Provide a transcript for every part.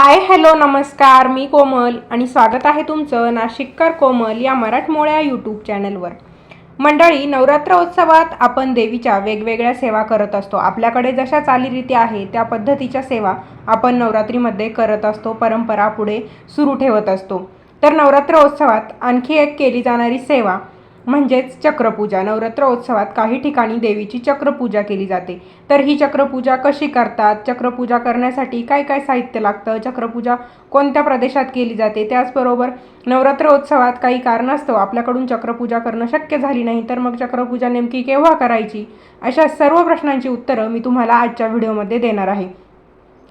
Hi hello नमस्कार मी कोमल आणि स्वागत आहे तुमचं नाशिककर कोमल या मराठमोळ्या यूट्यूब चॅनलवर. मंडळी नवरात्र उत्सवात आपण देवीच्या वेगवेगळ्या सेवा करत असतो. आपल्याकडे जशा चालीरीती आहे त्या पद्धतीच्या सेवा आपण नवरात्रीमध्ये करत असतो परंपरा पुढे सुरू ठेवत असतो. तर नवरात्र उत्सवात आणखी एक केली जाणारी सेवा म्हणजेच चक्रपूजा. नवरात्र उत्सवात काही ठिकाणी देवीची चक्रपूजा केली जाते. तर ही चक्रपूजा कशी करतात? चक्रपूजा करण्यासाठी काय काय साहित्य लागतं? चक्रपूजा कोणत्या प्रदेशात केली जाते? त्याचबरोबर नवरात्र उत्सवात काही कारणास्तव आपल्याकडून चक्रपूजा करणं शक्य झाली नाही तर मग चक्रपूजा नेमकी केव्हा करायची? अशा सर्व प्रश्नांची उत्तरं मी तुम्हाला आजच्या व्हिडिओमध्ये देणार आहे.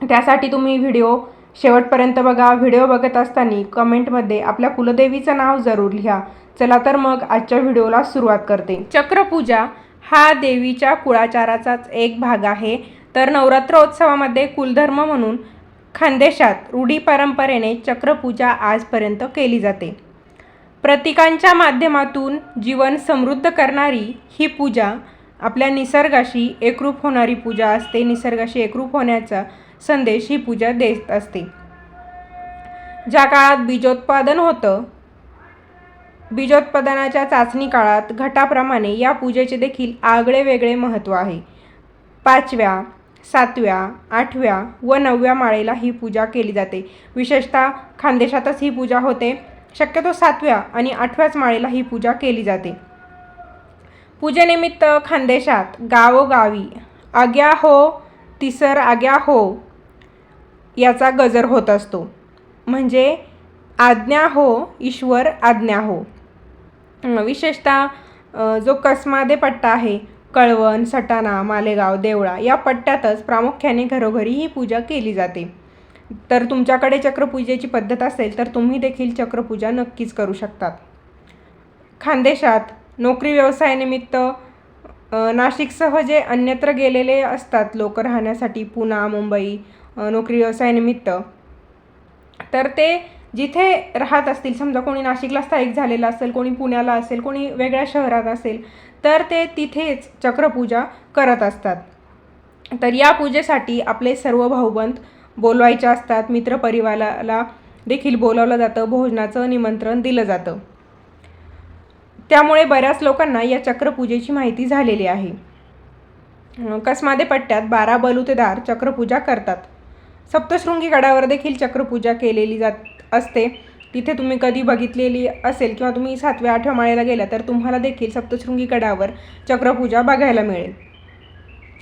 त्यासाठी तुम्ही व्हिडिओ शेवटपर्यंत बघा. व्हिडिओ बघत असताना कमेंटमध्ये आपल्या कुलदेवीचं नाव जरूर लिहा. चला तर मग आजच्या व्हिडिओला सुरुवात करते. चक्रपूजा हा देवीच्या कुळाचाराचाच एक भाग आहे. तर नवरात्रोत्सवामध्ये कुलधर्म म्हणून खानदेशात रूढी परंपरेने चक्रपूजा आजपर्यंत केली जाते. प्रतीकांच्या माध्यमातून जीवन समृद्ध करणारी ही पूजा आपल्या निसर्गाशी एकरूप होणारी पूजा असते. निसर्गाशी एकरूप होण्याचा संदेश ही पूजा देत असते. ज्या काळात बीजोत्पादन होतं बीजोत्पादनाच्या चाचणी काळात घटाप्रमाणे या पूजेचे देखील आगळे वेगळे महत्त्व आहे. पाचव्या सातव्या आठव्या व नवव्या माळेला ही पूजा केली जाते. विशेषतः खानदेशातच ही पूजा होते. शक्यतो सातव्या आणि आठव्याच माळेला ही पूजा केली जाते. पूजेनिमित्त खानदेशात गावोगावी आग्या हो तिसर आग्या हो याचा गजर होत असतो. म्हणजे आज्ञा हो ईश्वर आज्ञा हो. विशेषतः जो कसमादे पट्टा आहे कळवण सटाणा मालेगाव देवळा या पट्ट्यातच प्रामुख्याने घरोघरी ही पूजा केली जाते. तर तुमच्याकडे चक्रपूजेची पद्धत असेल तर तुम्ही देखील चक्रपूजा नक्कीच करू शकतात. खानदेशात नोकरी व्यवसायानिमित्त नाशिकसह जे अन्यत्र गेलेले असतात लोक राहण्यासाठी पुणा मुंबई नोकरी व्यवसायानिमित्त तर ते जिथे राहत असतील समजा कोणी नाशिकला स्थायिक झालेलं असेल कोणी पुण्याला असेल कोणी वेगळ्या शहरात असेल तर ते तिथेच चक्रपूजा करत असतात. तर या पूजेसाठी आपले सर्व भाऊबंद बोलवायचे असतात. मित्रपरिवाराला देखील बोलावलं जातं. भोजनाचं निमंत्रण दिलं जातं. त्यामुळे बऱ्याच लोकांना या चक्रपूजेची माहिती झालेली आहे. कसमादे पट्ट्यात बारा बलुतेदार चक्रपूजा करतात. सप्तशृंगी गडावर देखील चक्रपूजा केलेली जात असते तिथे तुम्ही कधी बघितलेली असेल किंवा तुम्ही सातव्या आठव्या माळेला गेला तर तुम्हाला देखील सप्तशृंगी गडावर चक्रपूजा बघायला मिळेल.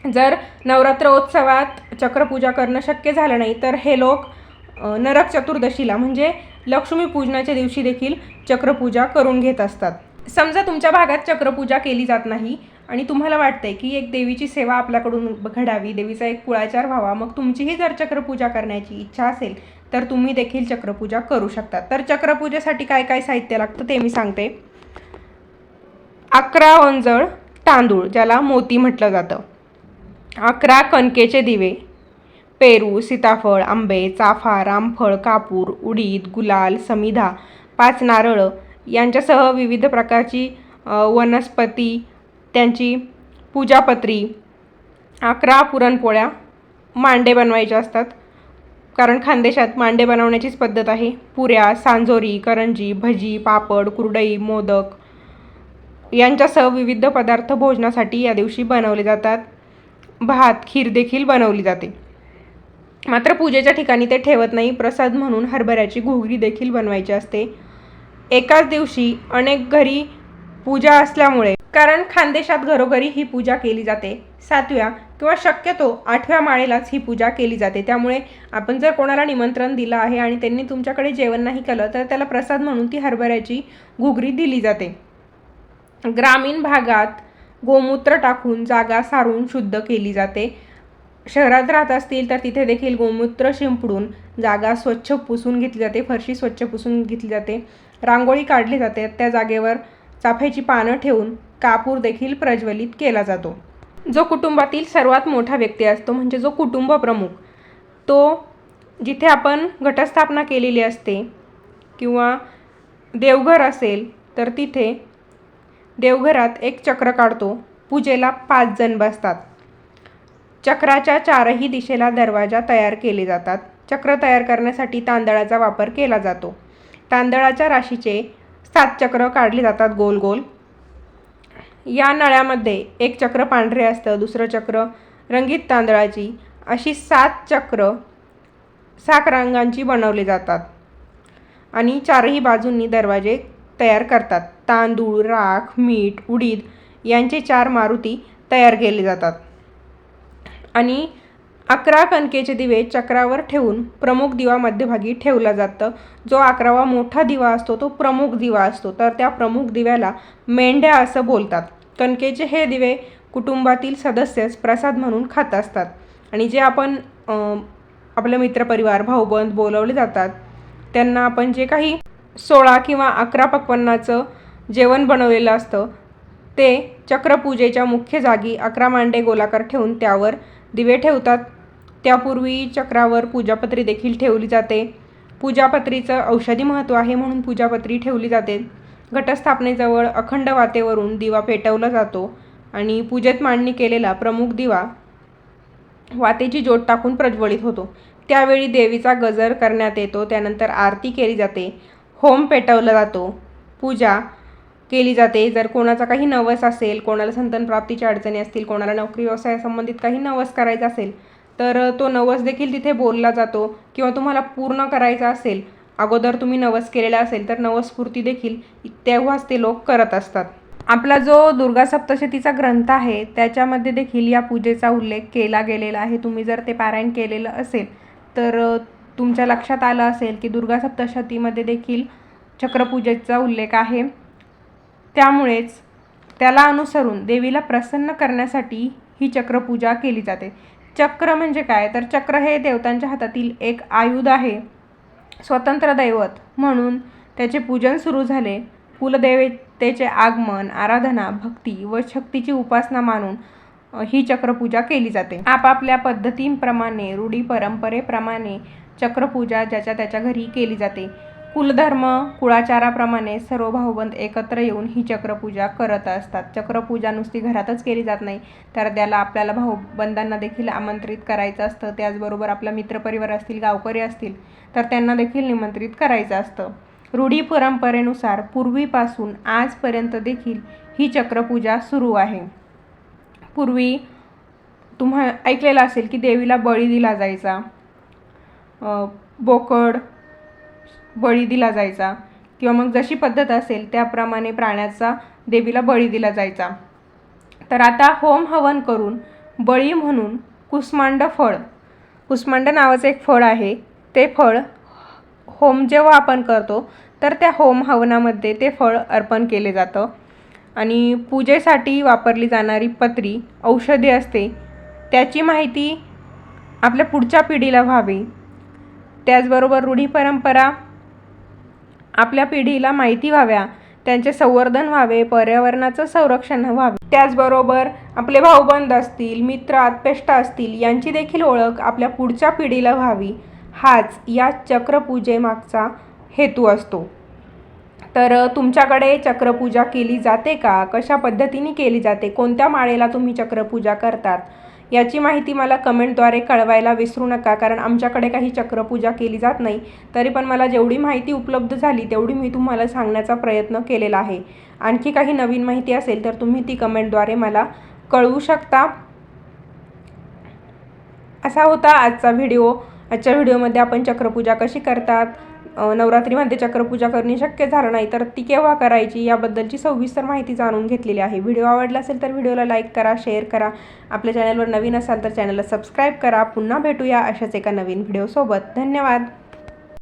जर नवरात्र उत्सवात चक्रपूजा करणं शक्य झालं नाही तर हे लोक नरक चतुर्दशीला म्हणजे लक्ष्मीपूजनाच्या दिवशी देखील चक्रपूजा करून घेत असतात. समजा तुमच्या भागात चक्रपूजा केली जात नाही आणि तुम्हाला वाटतंय की एक देवीची सेवा आपल्याकडून घडावी देवीचा एक कुळाचार व्हावा मग तुमचीही जर चक्रपूजा करण्याची इच्छा असेल तर तुम्ही देखील चक्रपूजा करू शकता. तर चक्रपूजेसाठी काय काय साहित्य लागतं ते मी सांगते. अकरा वंजळ तांदूळ ज्याला मोती म्हटलं जातं. अकरा कणकेचे दिवे पेरू सीताफळ आंबे चाफा रामफळ कापूर उडीद गुलाल समिधा पाच नारळं यांच्यासह विविध प्रकारची वनस्पती त्यांची पूजापत्री अकरा पुरणपोळ्या मांडे बनवायचे असतात. कारण खानदेशात मांडे बनवण्याचीच पद्धत आहे. पुऱ्या सांजोरी करंजी भजी पापड कुरडई मोदक यांच्यासह विविध पदार्थ भोजनासाठी या दिवशी बनवले जातात. भात खीर देखील बनवली जाते. मात्र पूजेच्या ठिकाणी ते ठेवत नाही. प्रसाद म्हणून हरभऱ्याची घुगरी देखील बनवायची असते. एकाच दिवशी अनेक घरी पूजा असल्यामुळे कारण खानदेशात घरोघरी ही पूजा केली जाते. सातव्या किंवा शक्यतो आठव्या माळेलाच ही पूजा केली जाते. त्यामुळे आपण जर कोणाला निमंत्रण दिलं आहे आणि त्यांनी तुमच्याकडे जेवण नाही केलं तर त्याला प्रसाद म्हणून ती हरभऱ्याची घुगरी दिली जाते. ग्रामीण भागात गोमूत्र टाकून जागा सारून शुद्ध केली जाते. शहरात राहत असतील तर तिथे देखील गोमूत्र शिंपडून जागा स्वच्छ पुसून घेतली जाते. फरशी स्वच्छ पुसून घेतली जाते. रांगोळी काढली जाते. त्या जागेवर चाफ्याची पानं ठेवून कापूर देखील प्रज्वलित केला जातो. जो कुटुंबातील सर्वात मोठा व्यक्ती असतो म्हणजे जो कुटुंबप्रमुख तो जिथे आपण घटस्थापना केलेली असते किंवा देवघर असेल तर तिथे देवघरात एक चक्र काढतो पूजेला पाच जण बसतात. चक्राच्या चारही दिशेला दरवाजा तयार केले जातात. चक्र तयार करण्यासाठी तांदळाचा वापर केला जातो. तांदळाच्या राशीचे सात चक्र काढले जातात गोल गोल या नळ्यामध्ये एक चक्र पांढरे असतं दुसरं चक्र रंगीत तांदळाची. अशी सात चक्र सात रंगांची बनवली जातात आणि चारही बाजूंनी दरवाजे तयार करतात. तांदूळ राख मीठ उडीद यांचे चार मारुती तयार केले जातात. आणि अकरा कणकेचे दिवे चक्रावर ठेवून प्रमुख दिवा मध्यभागी ठेवला जातं. जो अकरावा मोठा दिवा असतो तो प्रमुख दिवा असतो. तर त्या प्रमुख दिव्याला मेंढ्या असं बोलतात. कणकेचे हे दिवे कुटुंबातील सदस्यच प्रसाद म्हणून खात असतात. आणि जे आपण आपलं मित्रपरिवार भाऊबंद बोलवले जातात त्यांना आपण जे काही सोळा किंवा अकरा पक्वान्नाचं जेवण बनवलेलं असतं ते चक्रपूजेच्या मुख्य जागी अकरा मांडे गोलाकार ठेवून त्यावर दिवे ठेवतात. त्यापूर्वी चक्रावर पूजापत्री देखील ठेवली जाते. पूजापत्रीचं औषधी महत्त्व आहे म्हणून पूजापत्री ठेवली जाते. घटस्थापनेजवळ अखंड वातेवरून दिवा पेटवला जातो आणि पूजेत मांडणी केलेला प्रमुख दिवा वातेची जोड टाकून प्रज्वलित होतो. त्यावेळी देवीचा गजर करण्यात येतो त्यानंतर आरती केली जाते होम पेटवला जातो पूजा केली जाते. जर कोणाचा काही नवस असेल कोणाला संतनप्राप्तीच्या अडचणी असतील कोणाला नोकरी व्यवसायासंबंधित काही नवस करायचा असेल तर तो नवस देखील तिथे बोलला जातो किंवा तुम्हाला पूर्ण करायचा असेल अगोदर तुम्ही नवस केलेला असेल तर नवस्फूर्ती देखील तेव्हाच ते लोक करत असतात. आपला जो दुर्गा सप्तशतीचा ग्रंथ आहे त्याच्यामध्ये देखील या पूजेचा उल्लेख केला गेलेला आहे. तुम्ही जर ते पारायण केलेलं असेल तर तुमच्या लक्षात आलं असेल की दुर्गा सप्तशतीमध्ये देखील चक्रपूजेचा उल्लेख आहे. त्यामुळेच त्याला अनुसरून देवीला प्रसन्न करण्यासाठी ही चक्रपूजा केली जाते. चक्र म्हणजे काय? तर चक्र हे देवतांच्या हातातील एक आयुध आहे. स्वतंत्र दैवत म्हणून त्याचे पूजन सुरू झाले. कुलदेवतेचे आगमन आराधना भक्ती व शक्तीची उपासना मानून ही चक्रपूजा केली जाते. आपापल्या पद्धतींप्रमाणे रूढी परंपरेप्रमाणे चक्रपूजा ज्याच्या त्याच्या घरी केली जाते. कुलधर्म कुळाचाराप्रमाणे सर्व भाऊबंद एकत्र येऊन ही चक्रपूजा करत असतात. चक्रपूजा नुसती घरातच केली जात नाही तर त्याला आपल्याला भाऊबंदांना देखील आमंत्रित करायचं असतं. त्याचबरोबर आपला मित्रपरिवार असतील गावकरी असतील तर त्यांना देखील निमंत्रित करायचं असतं. रूढी परंपरेनुसार पूर्वीपासून आजपर्यंत देखील ही चक्रपूजा सुरू आहे. पूर्वी तुम्हा ऐकलेलं असेल की देवीला बळी दिला जायचा. बोकड बळी दिला जायचा. किंवा मग जशी पद्धत असेल त्याप्रमाणे प्राण्याचा देवीला बळी दिला जायचा. तर आता होम हवन करून बळी म्हणून कुसमांड फळ. कुसमांड नावाचं एक फळ आहे. ते फळ होम जेव्हा आपण करतो तर त्या होम हवनामध्ये ते फळ अर्पण केले जातं. आणि पूजेसाठी वापरली जाणारी पत्री औषधी असते. त्याची माहिती आपल्या पुढच्या पिढीला व्हावी. त्याचबरोबर रूढी परंपरा आपल्या पिढीला माहिती व्हाव्या त्यांचे संवर्धन व्हावे पर्यावरणाचं संरक्षण व्हावे. त्याचबरोबर आपले भाऊबंद असतील मित्र आत्पेष्ट असतील यांची देखील ओळख आपल्या पुढच्या पिढीला व्हावी. हाच या चक्रपूजेमागचा हेतू असतो. तर तुमच्याकडे चक्रपूजा केली जाते का? कशा पद्धतीने केली जाते? कोणत्या माळेला तुम्ही चक्रपूजा करतात? याची माहिती मला कमेंटद्वारे कळवायला विसरू नका कारण आमच्याकडे काही चक्रपूजा केली जात नाही. तरी पण मला जेवढी माहिती उपलब्ध झाली तेवढी मी तुम्हाला सांगण्याचा प्रयत्न केलेला आहे. आणखी काही नवीन माहिती असेल तर तुम्ही ती कमेंटद्वारे मला कळवू शकता. असा होता आजचा व्हिडिओ. आजच्या व्हिडिओमध्ये आपण चक्रपूजा कशी करतात नवरात्रीमध्ये चक्रपूजा करणे शक्य झालं नाही तर ती केव्हा करायची याबद्दलची सविस्तर माहिती जाणून घेतलेली आहे. व्हिडिओ आवडला असेल तर व्हिडिओला लाईक करा शेअर करा. आपल्या चॅनलवर नवीन असाल तर चॅनलला सबस्क्राईब करा. पुन्हा भेटूया अशाच एका नवीन व्हिडिओसोबत. धन्यवाद.